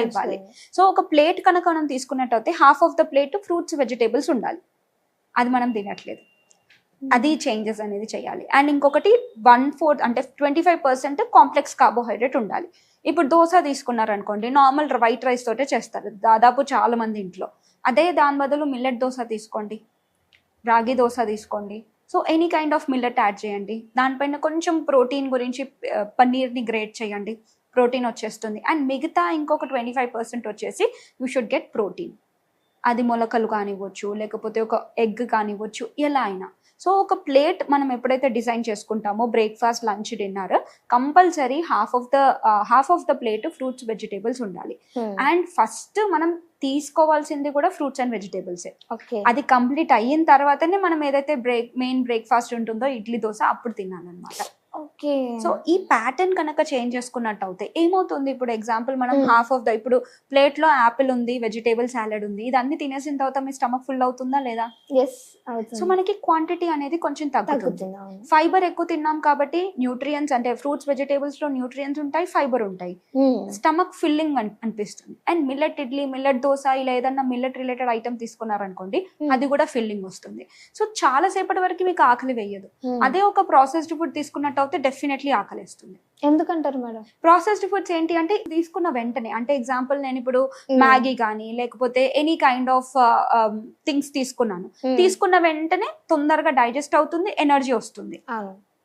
ఇవ్వాలి సో ఒక ప్లేట్ కనుక మనం తీసుకున్నట్టయితే half of the plate fruits vegetables ఉండాలి. అది మనం తినట్లేదు. అది చేంజెస్ అనేది చేయాలి. అండ్ ఇంకొకటి వన్ ఫోర్త్ అంటే twenty five percent complex carbohydrate ఉండాలి. ఇప్పుడు దోశ తీసుకున్నారు అనుకోండి నార్మల్ వైట్ రైస్ తోటే చేస్తారు. దాదాపు చాలా మంది ఇంట్లో. అదే దాని బదులు మిల్లెట్ దోశ తీసుకోండి. రాగి దోశ తీసుకోండి. So any kind of millet add చేయండి. దానిపైన కొంచెం ప్రోటీన్ గురించి పన్నీర్ని గ్రేట్ చేయండి. ప్రోటీన్ వచ్చేస్తుంది. అండ్ మిగతా ఇంకొక ట్వంటీ ఫైవ్ పర్సెంట్ వచ్చేసి యూ షుడ్ గెట్ ప్రోటీన్. అది మొలకలు కానివ్వచ్చు లేకపోతే ఒక ఎగ్ కానివ్వచ్చు ఎలా అయినా. సో ఒక ప్లేట్ మనం ఎప్పుడైతే డిజైన్ చేసుకుంటామో breakfast lunch dinner compulsory half of the half of the plate fruits vegetables ఉండాలి. అండ్ ఫస్ట్ మనం తీసుకోవాల్సింది కూడా ఫ్రూట్స్ అండ్ వెజిటేబుల్స్. ఓకే. అది కంప్లీట్ అయిన తర్వాతనే మనం ఏదైతే బ్రేక్ మెయిన్ బ్రేక్ఫాస్ట్ ఉంటుందో ఇడ్లీ దోశ అప్పుడు తినాలన్నమాట. ఓకే. సో ఈ ప్యాటర్న్ కనుక చేంజ్ చేసుకున్నట్టు అవుతాయి ఏమవుతుంది? ఇప్పుడు ఎగ్జాంపుల్ మనం Hmm. హాఫ్ ఆఫ్ ద ఇప్పుడు ప్లేట్లో యాపిల్ ఉంది వెజిటేబుల్ సాలెడ్ ఉంది ఇది అన్ని తినేసిన తర్వాత మీ స్టమక్ ఫుల్ అవుతుందా లేదా? ఎస్ సో మనకి క్వాంటిటీ అనేది కొంచెం తగ్గుతుంది. ఫైబర్ ఎక్కువ తిన్నాం కాబట్టి న్యూట్రియన్స్ అంటే ఫ్రూట్స్ వెజిటేబుల్స్లో న్యూట్రియన్స్ ఉంటాయి ఫైబర్ ఉంటాయి. Hmm. స్టమక్ ఫిల్లింగ్ అనిపిస్తుంది. And millet idli millet dosa ఇలా ఏదన్నా మిల్లెట్ రిలేటెడ్ ఐటమ్ తీసుకున్నారనుకోండి Hmm. అది కూడా ఫిల్లింగ్ వస్తుంది. సో చాలా సేపటి వరకు మీకు ఆకలి వేయదు. Hmm. అదే ఒక ప్రాసెస్డ్ ఫుడ్ తీసుకున్నట్టు అయితే డెఫినెట్లీ ఆకలిస్తుంది. ఎందుకంటారు మేడం? ప్రాసెస్డ్ ఫుడ్స్ ఏంటి అంటే తీసుకున్న వెంటనే అంటే ఎగ్జాంపుల్ నేను ఇప్పుడు Hmm. మ్యాగీ కానీ లేకపోతే ఎనీ కైండ్ ఆఫ్ థింగ్స్ తీసుకున్నాను. Hmm. తీసుకున్న వెంటనే తొందరగా డైజెస్ట్ అవుతుంది ఎనర్జీ వస్తుంది.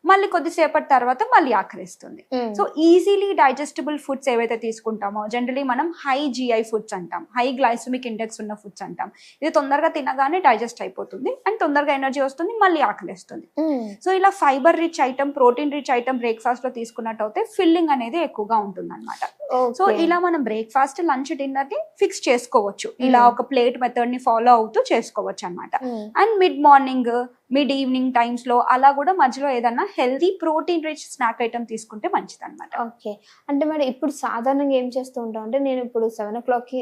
మళ్ళీ కొద్దిసేపటి తర్వాత మళ్ళీ ఆకలిస్తుంది. Hmm. So easily digestible foods ఏవైతే తీసుకుంటామో జనరలీ మనం హై జిఐ ఫుడ్స్ అంటాం. హై గ్లైసమిక్ ఇండెక్స్ ఉన్న ఫుడ్స్ అంటాం. ఇది తొందరగా తినగానే డైజెస్ట్ అయిపోతుంది అండ్ తొందరగా ఎనర్జీ వస్తుంది మళ్ళీ ఆకలిస్తుంది. Hmm. సో ఇలా fibre rich item protein rich item బ్రేక్ఫాస్ట్లో తీసుకున్నట్టు అయితే ఫిల్లింగ్ అనేది ఎక్కువగా ఉంటుంది అనమాట సో. ఇలా మనం బ్రేక్ఫాస్ట్ లంచ్ డిన్నర్ని ఫిక్స్ చేసుకోవచ్చు ఇలా Hmm. ఒక ప్లేట్ మెథడ్ని ఫాలో అవుతూ చేసుకోవచ్చు అనమాట. And mid morning mid evening టైమ్స్లో అలా కూడా మధ్యలో ఏదన్నా healthy protein rich snack item తీసుకుంటే మంచిది అనమాట ఓకే అంటే మేడం ఇప్పుడు సాధారణంగా ఏం చేస్తూ ఉంటాం అంటే నేను ఇప్పుడు సెవెన్ ఓ క్లాక్కి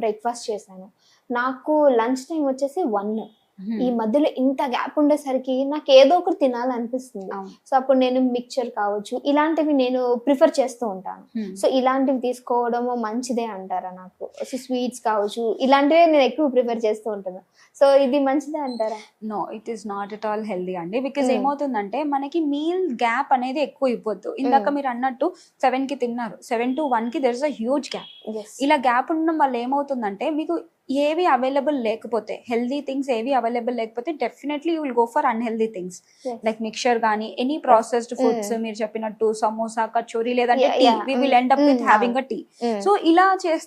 బ్రేక్ఫాస్ట్ చేశాను నాకు లంచ్ టైం వచ్చేసి వన్ ఈ మధ్యలో ఇంత గ్యాప్ ఉండేసరికి నాకు ఏదో ఒకటి తినాలనిపిస్తుంది. సో అప్పుడు నేను మిక్చర్ కావచ్చు ఇలాంటివి నేను ప్రిఫర్ చేస్తూ ఉంటాను. సో ఇలాంటివి తీసుకోవడము మంచిదే అంటారా నాకు? సో స్వీట్స్ కావచ్చు ఇలాంటివే నేను ఎక్కువ ప్రిఫర్ చేస్తూ ఉంటాను. సో ఇది మంచిదే అంటారా? No it is not at all healthy అండి. Because Mm. ఏమవుతుందంటే మనకి మీల్ గ్యాప్ అనేది ఎక్కువ ఇవ్వద్దు. ఇందాక. మీరు అన్నట్టు సెవెన్కి తిన్నారు. సెవెన్ టు వన్కి there is a huge gap. ఇలా గ్యాప్ ఉండడం వల్ల ఏమవుతుందంటే మీకు ఏవి అవైలబుల్ లేకపోతే హెల్దీ థింగ్స్ ఏవి అవైలబుల్ లేకపోతే definitely you will go for unhealthy things. Like mixture కానీ ఎనీ ప్రాసెస్డ్ ఫుడ్స్. మీరు చెప్పినట్టు సమోసా కచోరీ లేదంటే tea. We will end up with having a tea. So ఇలా చేస్తే